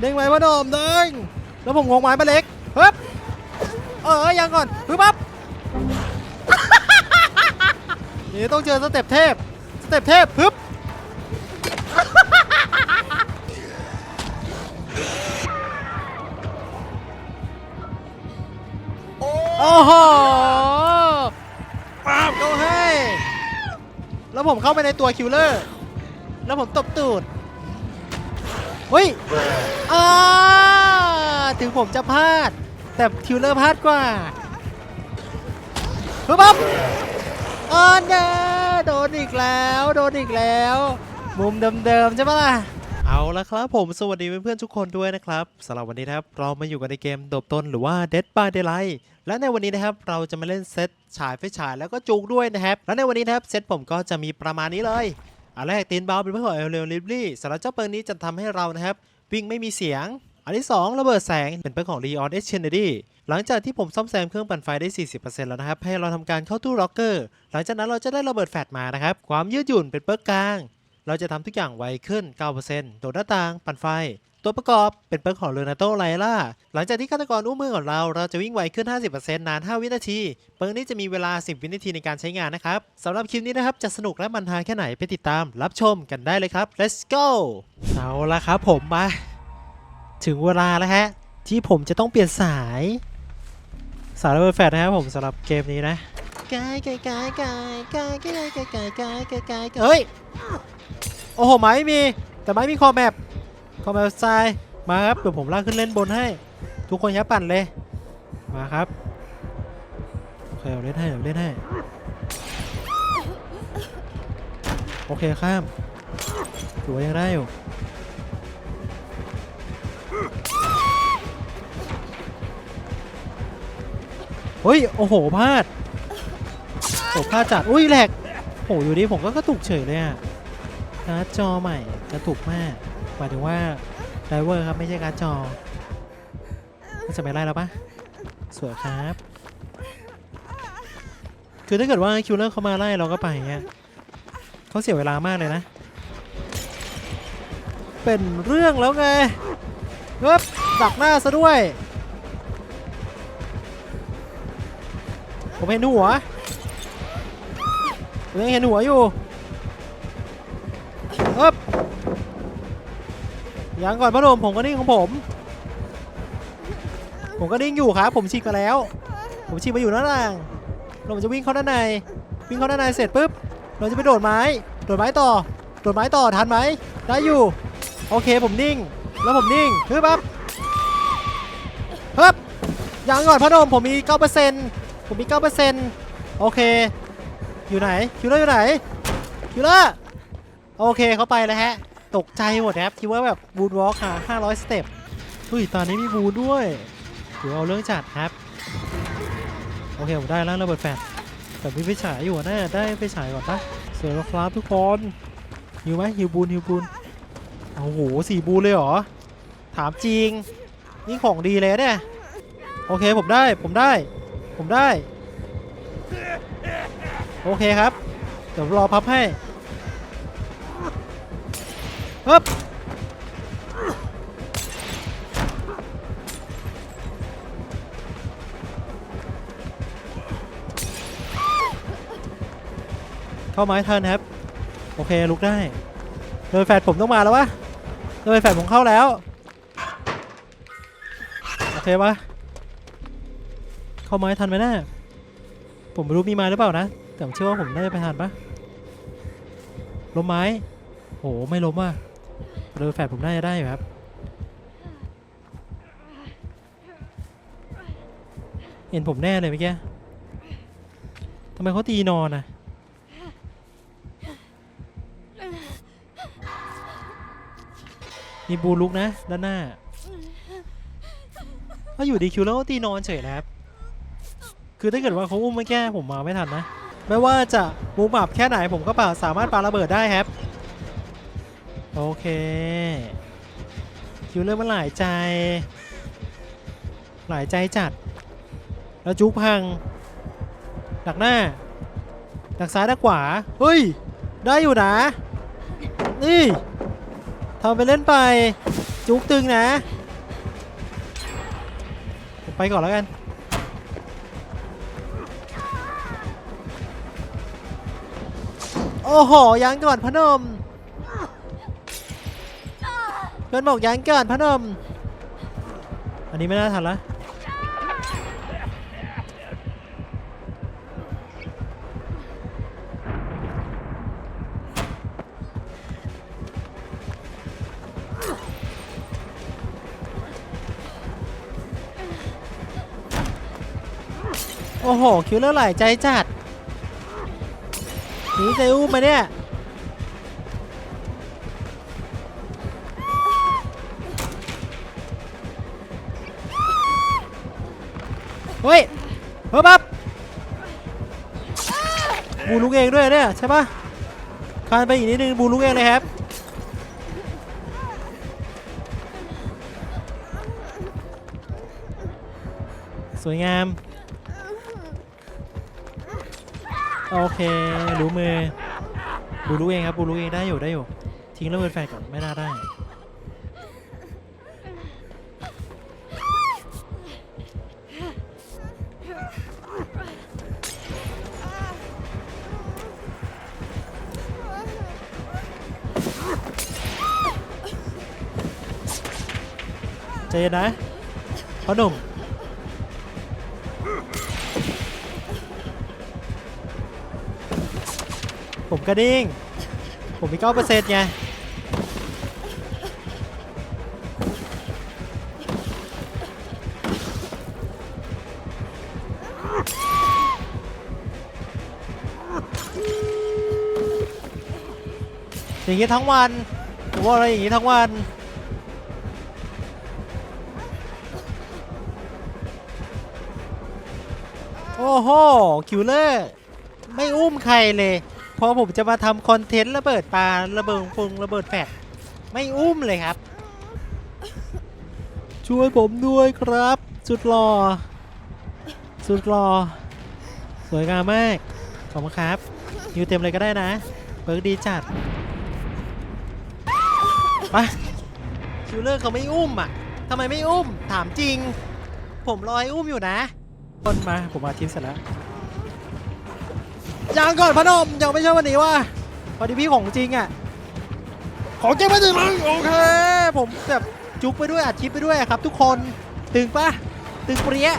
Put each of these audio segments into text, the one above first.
เด้งไม้พ่อหนมเด้งแล้วผมงงไม้มาเล็กปึ๊บเออยังก่อนปึ๊บปั๊บนี่ต้องเจอสเต็ปเทพสเต็ปเทพปึ๊บโอ้โหปาบเขาให้ แล้วผมเข้าไปในตัวคิวเลอร์ แล้วผมตบตูด เฮ้ยอ่าถึงผมจะพลาด แต่คิวเลอร์พลาดกว่าปึ๊บปั๊บอ่อนแน่โดนอีกแล้ว โดนอีกแล้ว มุมเดิมๆใช่ปะล่ะเอาละครับผมสวัสดีเพื่อนๆทุกคนด้วยนะครับสำหรับวันนี้นะครับเรามาอยู่กันในเกมโดบต้นหรือว่า Dead by Daylight และในวันนี้นะครับเราจะมาเล่นเซตฉายไฟฉายแล้วก็จูงด้วยนะครับ และในวันนี้นะครับเซตผมก็จะมีประมาณนี้เลย อันแรกตีนเบาเป็นเพื่อของเอลเลลิฟลี่สำหรับเจ้าเปิงนี้จะทำให้เรานะครับ วิ่งไม่มีเสียง อันที่ 2 ระเบิดแสงเป็นเปิงของ Leon S. Kennedy หลังจากที่ผมซ่อมแซมเครื่องปั่นไฟได้ 40%แล้วนะครับ ให้เราทำการเข้าตู้ล็อกเกอร์ หลังจากนั้นเราจะได้ระเบิดแฟลชมานะครับ ความยืดหยุ่นเป็นเปิร์กกลาง เราจะทำทุกอย่างไวขึ้น 9%โดดหน้าต่าง ปั่นไฟ ตัวประกอบเป็นเปิร์กของเลนาโตไลล่าหลังจากที่ฆาตกรอุ้มมือของเรา เราจะวิ่งไวขึ้น 50%นาน 5 วินาที เปิร์กนี้จะมีเวลา 10 วินาทีในการใช้งานนะครับสำหรับคลิปนี้นะครับ จะสนุกและมันฮาแค่ไหนไปติดตามรับชมกันได้เลยครับ let's go เอาละครับผมมา ถึงเวลาแล้วฮะ ที่ผมจะต้องเปลี่ยนสาย สายระเบิดแฟลชนะครับผมสำหรับเกมนี้นะกายกายกายกายกายกายกายกายกายกายกายเฮ้ยโอ้โหไม่มีแต่ไม้มีคอแมป คอมปทรายมาครับเดี๋ยวผมลากขึ้นเล่นบนให้ ทุกคนอย่าปั่นเลย มาครับโอเคเดี๋ยวเล่นให้เดี๋ยวเล่นให้โอเคข้ามถือว่ายังได้อยู่เฮ้ย โอ้โห พลาดโอ้พลาดจัด อุ้ยแหลกโอ้อยู่ดีผมก็กระตุกเฉยเลยอะการ์ดจอใหม่ กระตุกมาก หมายถึงว่าไดเวอร์ครับไม่ใช่การ์ดจอจะไม่ไล่แล้วปะสวยครับ คือถ้าเกิดว่าคิวเลอร์เขามาไล่เราก็ไปเงี้ยเขาเสียเวลามากเลยนะ เป็นเรื่องแล้วไงเฮ้บดักหน้าซะด้วย ผมเห็นหัวผมยังเห็นหัวอยู่ ยังก่อนพ่อหนุ่มผมก็นิ่งของผม ผมก็นิ่งอยู่ครับ ผมฉีกมาแล้ว ผมฉีกมาอยู่หน้าต่างเราจะวิ่งเข้าด้านใน วิ่งเข้าด้านในเสร็จปุ๊บ เราจะไปโดดไม้ โดดไม้ต่อ โดดไม้ต่อทันไหม ได้อยู่ โอเคผมนิ่ง แล้วผมนิ่งฮึบปั๊บฮึบยังก่อนพ่อหนุ่มผมมี 9%ผมมี 9%โอเค อยู่ไหน คิวเลอร์อยู่ไหน คิวเลอร์ โอเคเขาไปแล้วฮะ ตกใจหมดครับคิดว่าแบบบูนวอล์กหา500 สเต็ปเฮ้ยตอนนี้มีบูนด้วยถือเอาเรื่องจัดครับ โอเค ผมได้แล้วระเบิดแฟลชแต่มีไฟฉายอยู่นะ ได้ไฟฉายก่อนปะเสร็จแล้วครับทุกคนหิวไหมหิวบูนหิวบูนโอ้โหสี่บูนเลยเหรอ ถามจริง นี่ของดีเลยเนี่ย โอเคผมได้ผมได้ ผมได้ โอเคครับ เดี๋ยวรอพับให้ ฮึบเข้าไม้ทันครับ โอเคลุกได้ โดยแฟดผมต้องมาแล้ววะโดยแฟดผมเข้าแล้ว โอเคปะเข้าไม้ทันไหมนะผมไม่รู้มีไม้หรือเปล่านะ แต่ผมเชื่อว่าผมน่าจะไปทันปะล้มไม้โหไม่ล้มอะ เรือแฟดผมน่าจะได้ครับ เห็นผมแน่เลยเมื่อกี้ทำไมเขาตีนอนอะมีบูลุกนะ ด้านหน้าถ้าอยู่ดีคิวแล้วก็ตีนอนเฉยนะครับ คือถ้าเกิดว่าเขาอุ้มไม่แก้ผมมาไม่ทันนะ ไม่ว่าจะมูฟอับแค่ไหนผมก็ป่าสามารถปาระเบิดได้ครับ โอเคคิวเลอร์มันหลายใจ หลายใจจัด แล้วจุกพัง ดักหน้า ดักซ้ายดักขวา เฮ้ย ได้อยู่นะ นี่ทำไปเล่นไป จุกตึงนะ ไปก่อนแล้วกันโอ้โหยังก่อนพนม นบอกยังก่อนพนม อันนี้ไม่น่าทันละโอ้โห คิวเลอร์ไหลใจจัดหนีใจอุ้มาเนี่ย ลุกเองด้วยเนี่ยใช่ปะคานไปอีกนิดนึงบูลุกเองเลยครับสวยงาม โอเครู้มือบูลุกเองครับบูลุกเองได้อยู่ได้อยู่ ทิ้งระเบิดแฟนก่อนไม่น่าได้ เย็นนะพ่อหนุ่มผมกระดิ่ง ผมมีเก้าเปอร์เซ็นต์ไง อย่างนี้ทั้งวันผมว่าอะไรอย่างนี้ทั้งวัน โอ้โหคิวเลอร์ไม่อุ้มใครเลย พอผมจะมาทำคอนเทนต์ระเบิดปลาระเบิดฟงระเบิดแฟดไม่อุ้มเลยครับ ช่วยผมด้วยครับ สุดหล่อสุดหล่อสวยงามมากขอบคุณครับยูเต็มเลยก็ได้นะเบิร์กดีจัดไปคิวเลอร์เขาไม่อุ้มอะทำไมไม่อุ้มถามจริง ผมรอให้อุ้มอยู่นะ คนมาผมมาทิปเสร็จแล้วยังก่อนพนมยังไม่ใช่วันนี้ว่าพอดีพี่ของจริงอะของจริงไม่ถึงมึงโอเค ผมแบบจุกไปด้วยอัดคลิปไปด้วยครับ ทุกคนตึงปะตึงเปรี้ย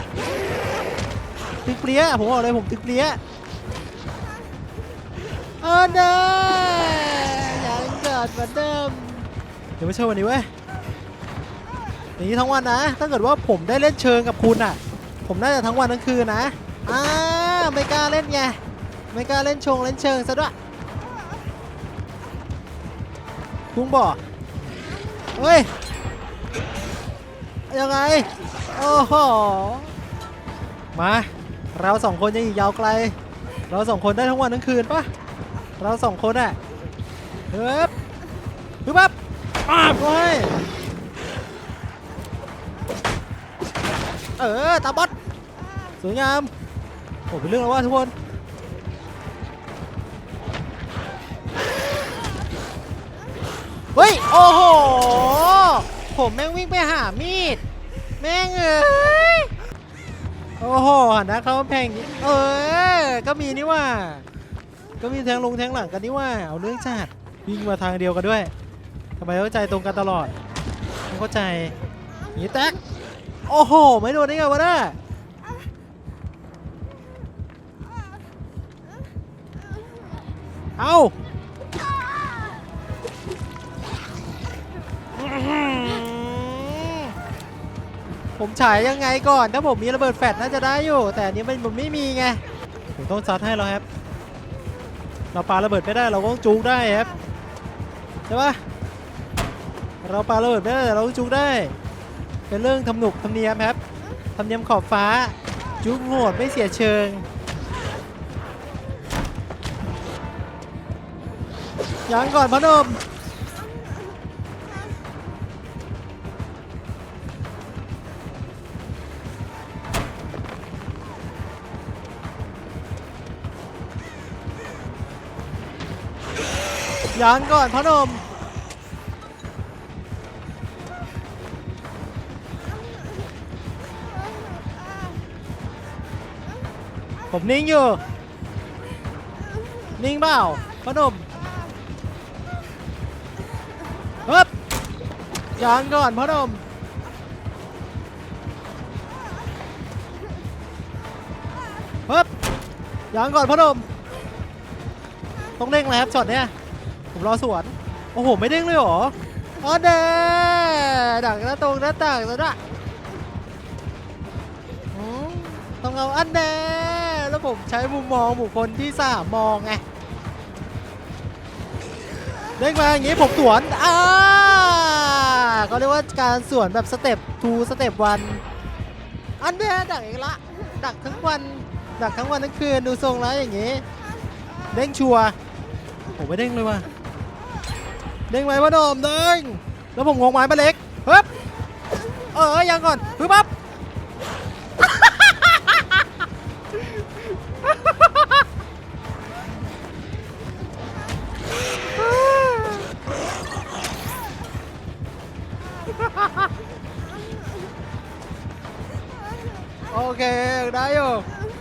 ตึงเปรี้ยผมบอกเลยผมตึงเปรี้ยเออเด้อยังเกิดเหมือนเดิมเดี๋ยวไม่ใช่วันนี้เว้ยอย่างนี้ทั้งวันนะถ้าเกิดว่าผมได้เล่นเชิงกับคุณอะ ผมน่าจะทั้งวันทั้งคืนนะอ่าไม่กล้าเล่นไงไม่กล้าเล่นชงเล่นเชิงซะด้วยพุงบอเฮ้ย ยังไง โอ้โห มา เราสองคนยังอีกยาวไกล เราสองคนได้ทั้งวันทั้งคืนปะเราสองคนอะเฮ้ยฮึบปั๊บป้าบเฮ้ย เออ ตาบอด สวยงามโอ้เป็นเรื่องแล้วว่าทุกคนเฮ้ยโอ้โหผมแม่งวิ่งไปหามีด แม่งเอ้ยโอ้โหหันหน้าเข้าแพงเออก็มีนี่ว่า ก็มีแทงลงแทงหลังกันนี่ว่าเอาเรื่องจัดวิ่งมาทางเดียวกันด้วยทำไมเข้าใจตรงกันตลอดไม่เข้าใจหนีแตกโอ้โห ไม่โดนได้ไงวะน่ะ เอาผมฉายยังไงก่อน ถ้าผมมีระเบิดแฟลชน่าจะได้อยู่ แต่อันนี้มันผมไม่มีไง ผมต้องซัดให้แล้วครับ เราปาระเบิดไม่ได้เราก็ต้องจูงได้ครับ ใช่ปะเราปาระเบิดไม่ได้แต่เราจูงได้ เป็นเรื่องทำหนุกทำเนียมครับทำเนียมขอบฟ้า จุกโหดไม่เสียเชิง ยังก่อนพนมยังก่อนพนมผมนิ่งอยู่ นิ่งเปล่าพนม ยังก่อนพ่อหนุ่มฮึบยังก่อนพ่อหนุ่มต้องเด้งแล้วครับช็อตเนี้ยผมรอสวน โอ้โห ไม่เด้งเลยเหรออ๋อเด้ดักหน้าตรงหน้าต่างแล้วนะต้องเอาอันแน่แล้วผมใช้มุมมองบุคคลที่สามมองไงเด้งมาอย่างงี้ผมสวนอ่า เขาเรียกว่าการสวนแบบสเต็ป2สเต็ป1อันเนี้ยดักอีกละ ดักทั้งวัน ดักทั้งวันทั้งคืนดูทรงแล้วอย่างงี้ เด้งชัวร์ผมไม่เด้งเลยว่ะเด้งไหมวะโดมเด้งแล้วผมงงไม้มาเล็กฮึบเออยังก่อนฮึบปั๊บ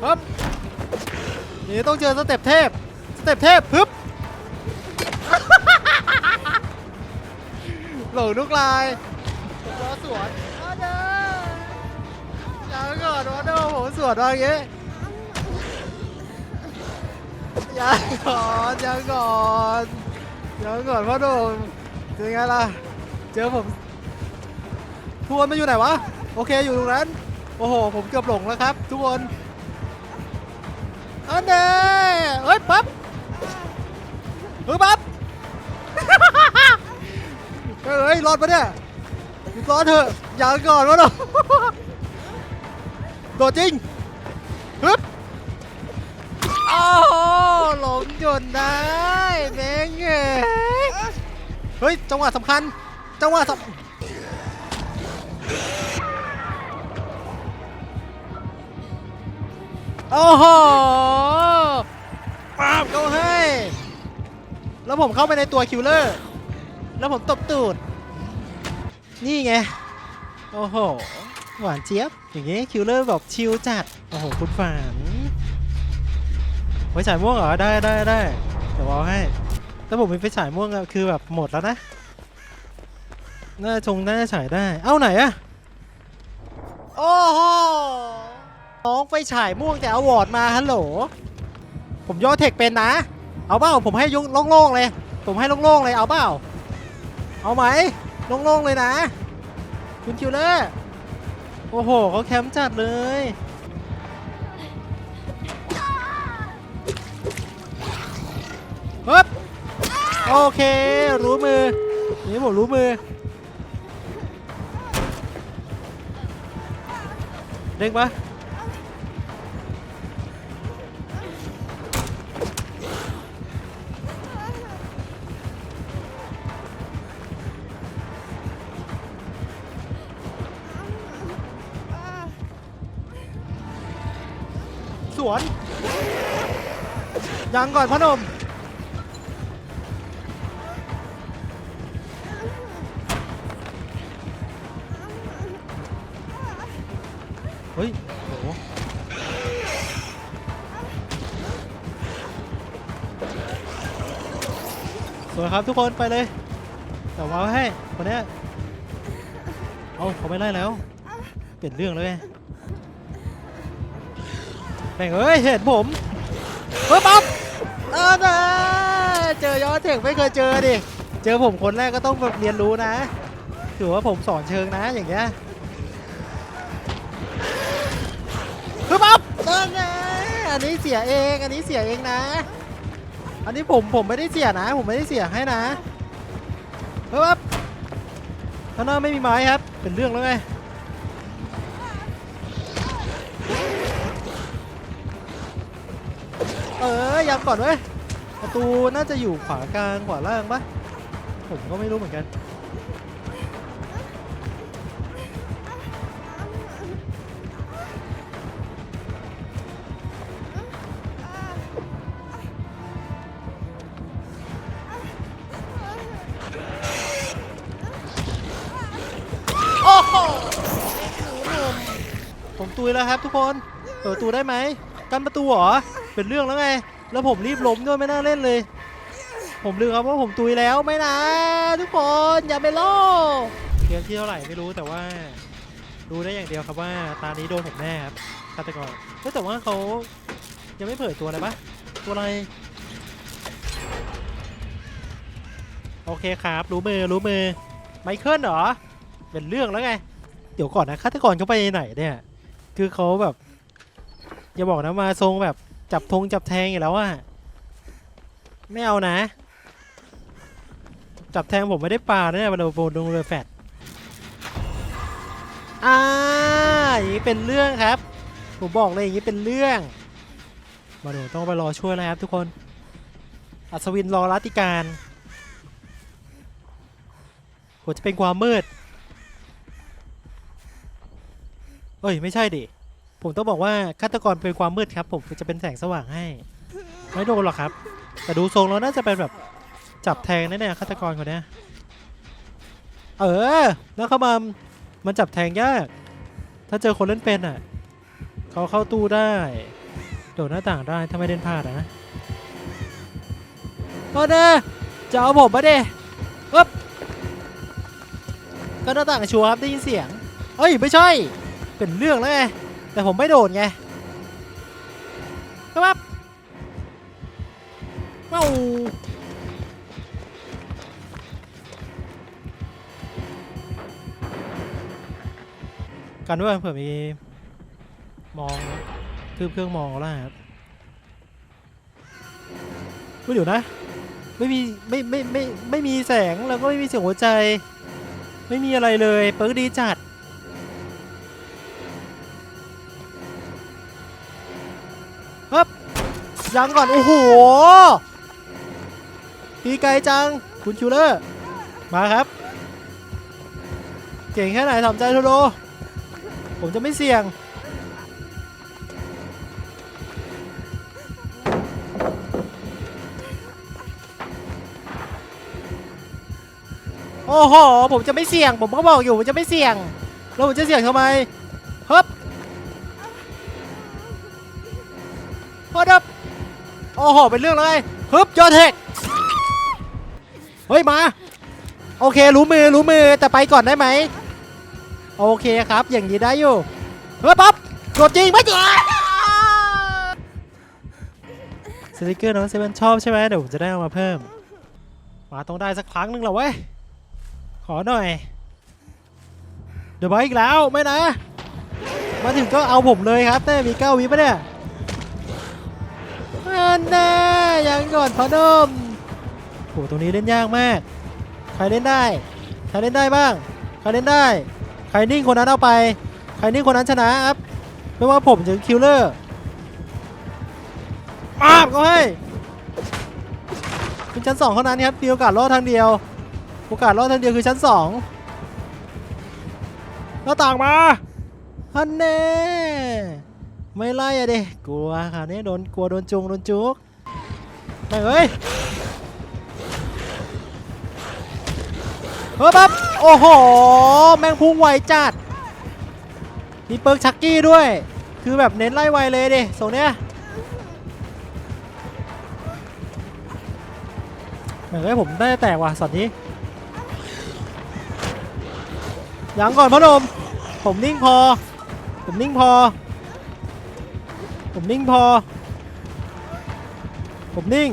ฮึบนี่ต้องเจอสเต็ปเทพ สเต็ปเทพฮึบหลงทุกลายรอสวนอาเด้อยังก่อนวะเด้อผมสวนว่าอย่างงี้ยังก่อนยังก่อนยังก่อนพ่อโดมเป็นไงล่ะ เจอผมทุกคนมาอยู่ไหนวะ โอเคอยู่ตรงนั้น โอ้โห ผมเกือบหลงแล้วครับ ทุกคน อันเน่เฮ้ยปั๊บเฮ้ยปั๊บเฮ้ยรอดปะเนี่ยรอดเถอะอย่าก่อนวะเนาะโดดจริงฮึบโอ้โหหลงจนได้แม่งเอ้ยเฮ้ยจังหวะสำคัญจังหวะสำ โอ้โหปาบเขาให้ แล้วผมเข้าไปในตัวคิวเลอร์ แล้วผมตบตูด นี่ไง โอ้โห หวานเจี๊ยบ อย่างงี้คิวเลอร์แบบชิลจัด โอ้โห คุณฝันไฟฉายม่วงเหรอ ได้ได้ได้เดี๋ยวเอาให้ถ้าผมมีไฟฉายม่วงอะคือแบบหมดแล้วนะ น่าชงน่าฉายได้ เอ้าไหนอะโอ้โห น้องไฟฉายม่วงแต่เอาวอร์ดมาฮัลโหล ผมย่อเทคเป็นนะ เอาเปล่าผมให้ยกโล่งๆเลย ผมให้โล่งๆเลยเอาเปล่าเอาไหมโล่งๆเลยนะ คุณคิวเลอร์โอ้โหเขาแคมป์จัดเลยฮึบโอเค รู้มือ นี่ผมรู้มือ เด้งปะ ยังก่อนพอหนมเฮ้ยโหสวยครับทุกคนไปเลยแต่ว่าให้คนนี้เอาเขาไม่ไล่แล้ว เปลี่ยนเรื่องเลยไงแม่งเอ้ยเห็นผมเฮ้ยปั๊บ เออเจอย้อนเทคไม่เคยเจอดิ เจอผมคนแรกก็ต้องแบบเรียนรู้นะ ถือว่าผมสอนเชิงนะอย่างเงี้ยคือปั๊บนั่นไงอันนี้เสียเอง อันนี้เสียเองนะ อันนี้ผมผมไม่ได้เสียนะ ผมไม่ได้เสียให้นะเฮ้ยปั๊บข้างหน้าไม่มีไม้ครับ เป็นเรื่องแล้วไง ออยังก่อนเว้ยประตูน่าจะอยู่ขวากลางขวาล่างปะผมก็ไม่รู้เหมือนกัน โอ้โหผมตุยแล้วครับทุกคน เปิดประตูได้ไหม กันประตูเหรอ เป็นเรื่องแล้วไง แล้วผมรีบล้มด้วยไม่น่าเล่นเลย ผมลืมครับว่าผมตุยแล้วไม่นะ ทุกคนอย่าไปโลกเกมที่เท่าไหร่ไม่รู้แต่ว่ารู้ได้อย่างเดียวครับว่าตานี้โดนผมแน่ครับฆาตกรเฮ้ยแต่ว่าเขายังไม่เผยตัวเลยปะตัวอะไร โอเคครับ รู้มือรู้มือไมเคิลเหรอ เป็นเรื่องแล้วไง เดี๋ยวก่อนนะฆาตกรเขาไปไหนเนี่ย คือเขาแบบ อย่าบอกนะมาทรงแบบ จับธงจับแทงอยู่แล้วอะไม่เอานะ จับแทงผมไม่ได้ปลาเนี่ยมาโดนโดนเลยแฟดอ่าอย่างนี้เป็นเรื่องครับ ผมบอกเลยอย่างนี้เป็นเรื่อง มาดูต้องไปรอช่วยแล้วครับทุกคน อัศวินรอรัติการผมจะเป็นความมืดเอ้ย ไม่ใช่ดิ ผมต้องบอกว่าฆาตกรเป็นความมืดครับ ผมจะเป็นแสงสว่างให้ ไม่โดนหรอกครับ แต่ดูทรงแล้วน่าจะเป็นแบบจับแทงแน่ๆฆาตกรคนนี้เออแล้วเขามามันจับแทงยาก ถ้าเจอคนเล่นเป็นอะเขาเข้าตู้ได้โดดหน้าต่างได้ถ้าไม่เล่นพลาดอะนะโทษนะจะเอาผมมาเด้ปึ๊บก็หน้าต่างชัวร์ครับได้ยินเสียง เอ้ย ไม่ใช่ เป็นเรื่องแล้วไง แต่ผมไม่โดดไงครับว้าวกันด้วยเผื่อมีมองทืบเครื่องมองแล้วครับไม่เดี๋ยวนะ ไม่มีไม่ไม่ไม่ไม่มีแสงแล้วก็ไม่มีเสียงหัวใจ ไม่มีอะไรเลย เปิร์กดีจัด ฮึบยังก่อน โอ้โห ตีไกลจัง คุณคิวเลอร์ มาครับ เก่งแค่ไหนทำใจโทโด ผมจะไม่เสี่ยง โอ้โห ผมจะไม่เสี่ยง ผมก็บอกอยู่ผมจะไม่เสี่ยง แล้วผมจะเสี่ยงทำไม โอ้โห เป็นเรื่องเลยฮึบยอดเทคเฮ้ย มา โอเค รู้มือ รู้มือ แต่ไปก่อนได้ไหม โอเคครับ อย่างนี้ได้อยู่ เฮ้ย ปั๊บกดจริงไม่จริงสติกเกอร์น้องเซเว่นชอบใช่ไหมเดี๋ยวผมจะได้เอามาเพิ่ม มาต้องได้สักครั้งหนึ่งเหรอเว้ย ขอหน่อย เดี๋ยวมาอีกแล้ว ไม่นะ มาถึงก็เอาผมเลยครับแต่มีเก้าวิปะเนี่ย อันแน่ยังก่อนพอนมโหตรงนี้เล่นยากมาก ใครเล่นได้ ใครเล่นได้บ้าง ใครเล่นได้ ใครนิ่งคนนั้นเอาไป ใครนิ่งคนนั้นชนะครับ ไม่ว่าผมจะคิวเลอร์มาบก็ให้เป็นชั้นสองเท่านั้นครับมีโอกาสรอดทางเดียว โอกาสรอดทางเดียวคือชั้นสองหน้าต่างมาฮันเน่ ไม่ไล่อะเด็กลัวค่ะนี่โดนกลัวโดนจุงโดนจุกแม่งเอ้ยเฮ้ยปั๊บโอ้โห แม่งพุ่งไวจัด มีเปิร์กชักกี้ด้วย คือแบบเน้นไล่ไวเลยดิส่งเนี้ยแม่งเอ้ยผมได้แตกว่ะสัตว์นี้ ยังก่อนพ่อหนุ่มผมนิ่งพอ ผมนิ่งพอ ผมนิ่งพอ ผมนิ่ง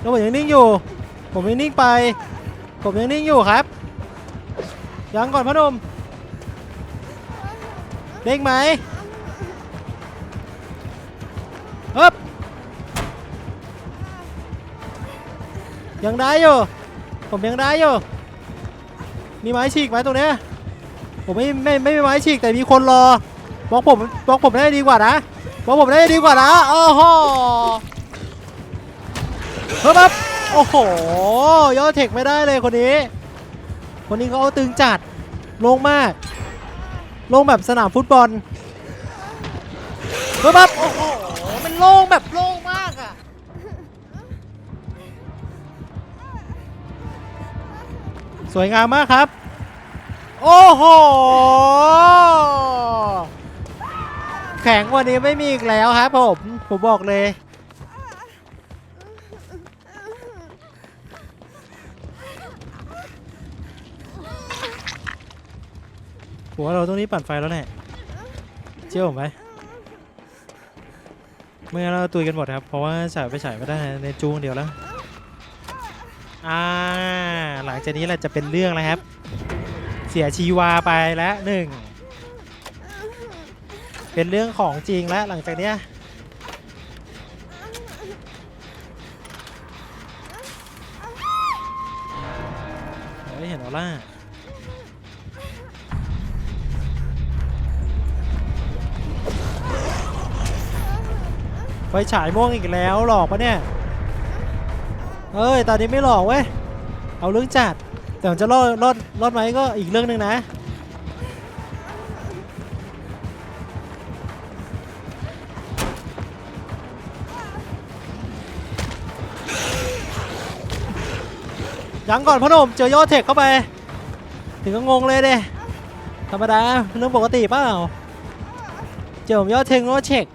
แล้วผมยังนิ่งอยู่ ผมยังนิ่งไป ผมยังนิ่งอยู่ครับ ยังก่อนพนมเด้งไหมฮึบยังได้อยู่ ผมยังได้อยู่ มีไม้ฉีกไหมตรงเนี้ยผมไม่ไม่ไม่มีไม้ฉีกแต่มีคนรอบล็อกผมบล็อกผมได้ดีกว่านะ บล็อกผมได้ดีกว่านะโอ้โหเฮ้ยครับโอ้โหยอดเทคไม่ได้เลยคนนี้ คนนี้เขาเอาตึงจัดลงมาก ลงแบบสนามฟุตบอลเฮ้ยครับโอ้โหมันโล่งแบบโล่งมากอะสวยงามมากครับ โอ้โห แข็งกว่านี้ไม่มีอีกแล้วครับผม ผมบอกเลยผมว่าเราต้องรีบปั่นไฟแล้วแหละเชื่อผมไหมเมื่อเราตุยกันหมดครับ เพราะว่าฉายไปฉายไม่ได้ในจูงเดียวแล้ว อ่า หลังจากนี้แหละจะเป็นเรื่องแล้วครับ เสียชีวาไปแล้วหนึ่ง เป็นเรื่องของจริงแล้วหลังจากเนี้ยเฮ้ยเห็นออร่าไฟฉายม่วงอีกแล้วหลอกปะเนี่ย เอ้ย ตอนนี้ไม่หลอกเว้ย เอาเรื่องจัด แต่จะรอดรอดรอดไหมก็อีกเรื่องหนึ่งนะ ยังก่อนพ่อหนุ่มเจอยอดเทคเข้าไป ถึงก็งงเลยเด้ธรรมดาเรื่องปกติเปล่าเจอผมยอดเทคยอดเช็ค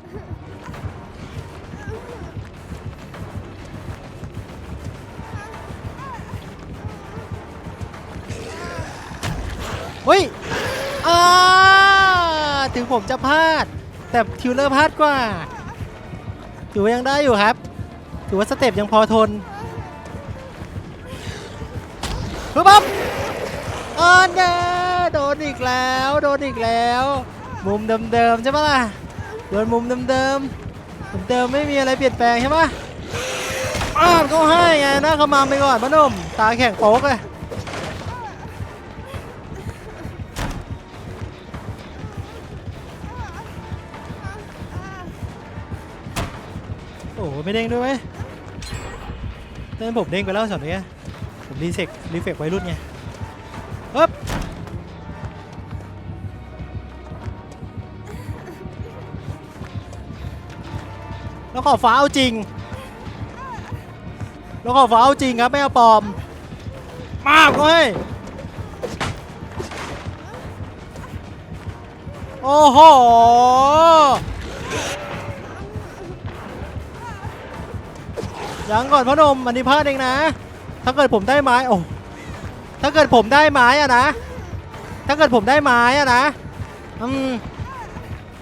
เฮ้ยอ่าถึงผมจะพลาด แต่ทิวเลอร์พลาดกว่าถือว่ายังได้อยู่ครับ ถือว่าสเต็ปยังพอทน ปึ๊บปั๊บอันเน่โดนอีกแล้ว โดนอีกแล้ว มุมเดิมๆใช่ปะล่ะโดนมุมเดิมๆเดิมไม่มีอะไรเปลี่ยนแปลงใช่ปะอ้าวเขาให้ไงหน้าเขามาไปก่อนพ่อหนุ่มตาแข็งโป๊กเลยโอ้โหไม่เด้งด้วยไหมเต้นผมเด้งไปแล้วช็อตนี้ ผมรีเซ็กรีเฟกไวรุ่นไงปึ๊บแล้วขอฟ้าเอาจริง แล้วขอฟ้าเอาจริงครับไม่เอาปลอม มากเลยโอ้โหยังก่อนพ่อนมอันนี้พลาดเองนะ ถ้าเกิดผมได้ไม้โอ้ถ้าเกิดผมได้ไม้อะนะ ถ้าเกิดผมได้ไม้อะนะ อืม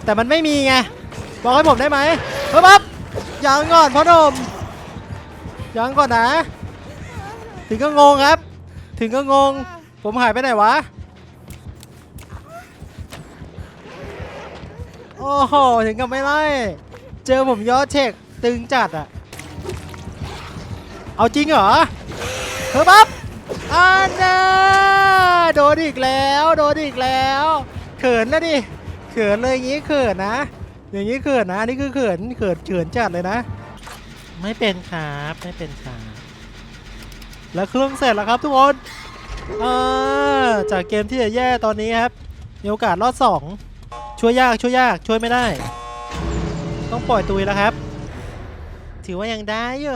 แต่มันไม่มีไง บอกให้ผมได้ไหมเฮ้ยปั๊บยังก่อนพ่อหนมยังก่อนนะ ถึงก็งงครับ ถึงก็งง ผมหายไปไหนวะ โอ้โห ถึงกับไม่ไล่ เจอผมยอดเช็คตึงจัดอะ เอาจริงเหรอเฮ้ยปั๊บอันน่าโดนอีกแล้ว โดนอีกแล้ว เขินนะดิ เขินเลยอย่างงี้เขินนะ อย่างงี้เขินนะอันนี่คือเขิน เขินเขินจัดเลยนะ ไม่เป็นครับ ไม่เป็นครับ แล้วเครื่องเสร็จแล้วครับทุกคนอ่าจากเกมที่จะแย่ตอนนี้ครับ มีโอกาสรอดสองช่วยยากช่วยยากช่วยไม่ได้ ต้องปล่อยตุยแล้วครับ ถือว่ายังได้อยู่